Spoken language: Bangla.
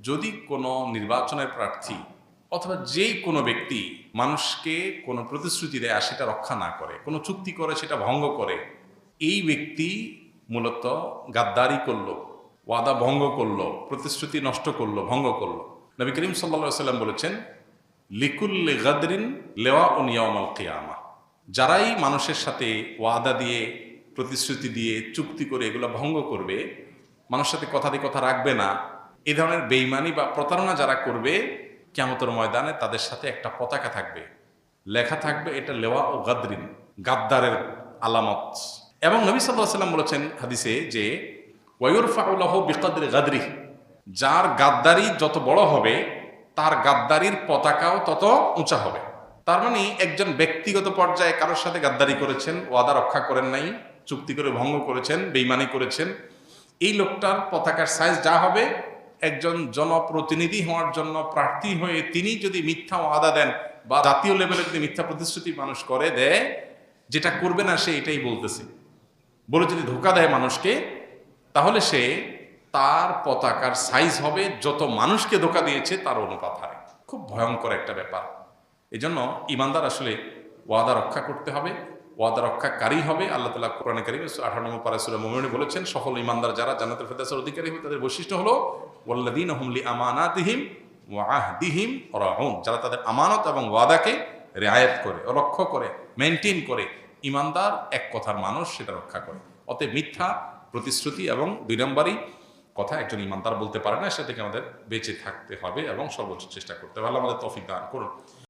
যদি কোনো নির্বাচনের প্রার্থী অথবা যেই কোনো ব্যক্তি মানুষকে কোনো প্রতিশ্রুতি দেয় আর সেটা রক্ষা না করে, কোনো চুক্তি করে, সেটা ভঙ্গ করে, এই ব্যক্তি মূলত গাদ্দারি করল, ওয়াদা ভঙ্গ করল, প্রতিশ্রুতি নষ্ট করল, ভঙ্গ করল। নবী করিম সাল্লা সাল্লাম বলেছেন, লিকুল্লে গাদরিন লেওয়া ও উনিয়ামাল কিয়ামা। যারাই মানুষের সাথে ওয়াদা দিয়ে, প্রতিশ্রুতি দিয়ে, চুক্তি করে এগুলো ভঙ্গ করবে, মানুষের সাথে কথা দিয়ে কথা রাখবে না এ ধরনের বেইমানি বা প্রতারণা যারা করবে কেমতর ময়দানে তাদের সাথে একটা পতাকা থাকবে। লেখা থাকবে এটা লেওয়া ও গাদরিন, গাদ্দারের আলামত। এবং নবী সাল্লাহ সাল্লাম বলেছেন হাদিসে যে ওয়ুর ফাউলাহ বিকাদ্রে গাদরি যার গাদ্দারি যত বড় হবে, তার গাদ্দারির পতাকাও তত উঁচা হবে। তার মানে একজন ব্যক্তিগত পর্যায়ে কারোর সাথে গাদ্দারি করেছেন, ওয়াদা রক্ষা করেন নাই, চুক্তি করে ভঙ্গ করেছেন, বেইমানি করেছেন, এই লোকটার পতাকার সাইজ যা হবে একজন জনপ্রতিনিধি হওয়ার জন্য প্রার্থী হয়ে তিনি যদি মিথ্যা ওয়াদা দেন বা জাতীয় লেভেলে যদি মিথ্যা প্রতিশ্রুতি মানুষ করে দেয়, যেটা করবে না সে এটাই বলতেছে। বলে যদি ধোকা দেয় মানুষকে, তাহলে সে তার পতাকার সাইজ হবে, যত মানুষকে ধোকা দিয়েছে তার অনুপাত হারে। খুব ভয়ঙ্কর একটা ব্যাপার। এজন্য ইমানদার আসলে ওয়াদা রক্ষা করতে হবে। ওয়াদা রক্ষাকারী হবে, আল্লাহ তালা কোরআন কারিম আঠারো নম্বর পারাসুল মোমিনী বলেছেন, সফল ইমানদার যারা জান্নাতুল ফেদাসের অধিকারী হবে, তাদের বৈশিষ্ট্য হলো ওয়াল্লাদিন হুমলি আমানাতিহিম ওয়াহদিহিম রাহুন যারা তাদের আমানত এবং ওয়াদাকে রেআয়াত করে, রক্ষা করে মেনটেন করে ইমানদার এক কথার মানুষ, সেটা রক্ষা করে। অতএব মিথ্যা, প্রতিশ্রুতি এবং দুই নম্বরই কথা, একজন ইমানদার বলতে পারে না সেটা থেকে আমাদের বেঁচে থাকতে হবে এবং সর্বোচ্চ চেষ্টা করতে হবে। আল্লাহ আমাদের তফিক দান করুন।